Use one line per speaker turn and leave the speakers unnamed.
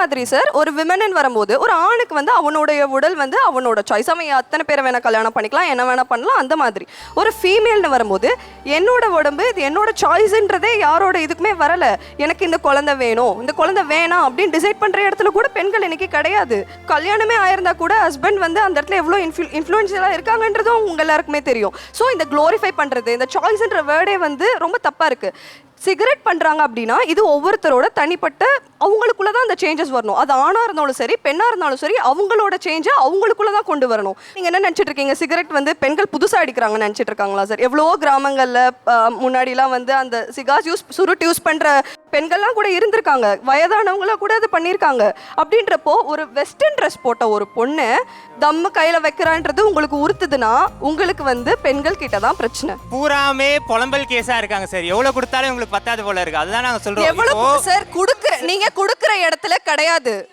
மாதிரி சார் ஒரு விமனன் வரும்போது ஒரு ஆணுக்கு வந்து அவனுடைய உடல் வந்து அவனோட சாய்ஸ் அவன் அத்தனை பேரை வேணா கல்யாணம் பண்ணிக்கலாம் என்ன வேணா பண்ணலாம் அந்த மாதிரி. ஒரு ஃபீமேல்னு வரும்போது என்னோட உடம்பு இது என்னோட சாய்ஸ்ன்றதே யாரோட இதுக்குமே வரல. எனக்கு இந்த குழந்தை வேணும் இந்த குழந்தை வேணாம் அப்படின்னு டிசைட் பண்ற இடத்துல கூட பெண்கள் இன்னைக்கு கிடையாது. கல்யாணமே ஆயிருந்தா கூட ஹஸ்பண்ட் வந்து அந்த இடத்துல எவ்வளோ இன்ஃப்ளூ இன்ஃப்ளூயன்ஷியலாக இருக்காங்கன்றதும் உங்க எல்லாருக்குமே தெரியும். ஸோ இந்த க்ளோரிஃபை பண்றது இந்த சாய்ஸ்ன்ற வேர்டே வந்து ரொம்ப தப்பா இருக்கு. சிகரெட் பண்ணுறாங்க அப்படின்னா இது ஒவ்வொருத்தரோட தனிப்பட்ட அவங்களுக்குள்ள தான் அந்த சேஞ்சஸ் வரணும். அது ஆணாக இருந்தாலும் சரி பெண்ணாக இருந்தாலும் சரி அவங்களோட சேஞ்சை அவங்களுக்குள்ள தான் கொண்டு வரணும். நீங்கள் என்ன நினச்சிட்டு இருக்கீங்க? சிகரெட் வந்து பெண்கள் புதுசாக அடிக்கிறாங்கன்னு நினச்சிட்டு இருக்காங்களா சார்? எவ்வளோ கிராமங்களில் முன்னாடிலாம் வந்து அந்த சிகாஸ் யூஸ் சுருட் யூஸ் பண்ணுற பெண்கள்லாம் கூட இருந்திருக்காங்க. வயதானவங்கள கூட அது பண்ணியிருக்காங்க அப்படின்றப்போ ஒரு வெஸ்டர்ன் ட்ரெஸ் போட்ட ஒரு பொண்ணு தம்மு கையில வைக்கிறான்றது உங்களுக்கு உறுத்துதுன்னா உங்களுக்கு வந்து பெண்கள் கிட்ட தான் பிரச்சனை.
பூராமே புலம்பல் கேஸா இருக்காங்க சார் எவ்வளவு கொடுத்தாலும் உங்களுக்கு பத்தாது போல இருக்கு. அதுதான் நாங்க சொல்றோம்.
எவ்வளவு சார் குடுக்குற நீங்க குடுக்குற இடத்துல கிடையாது.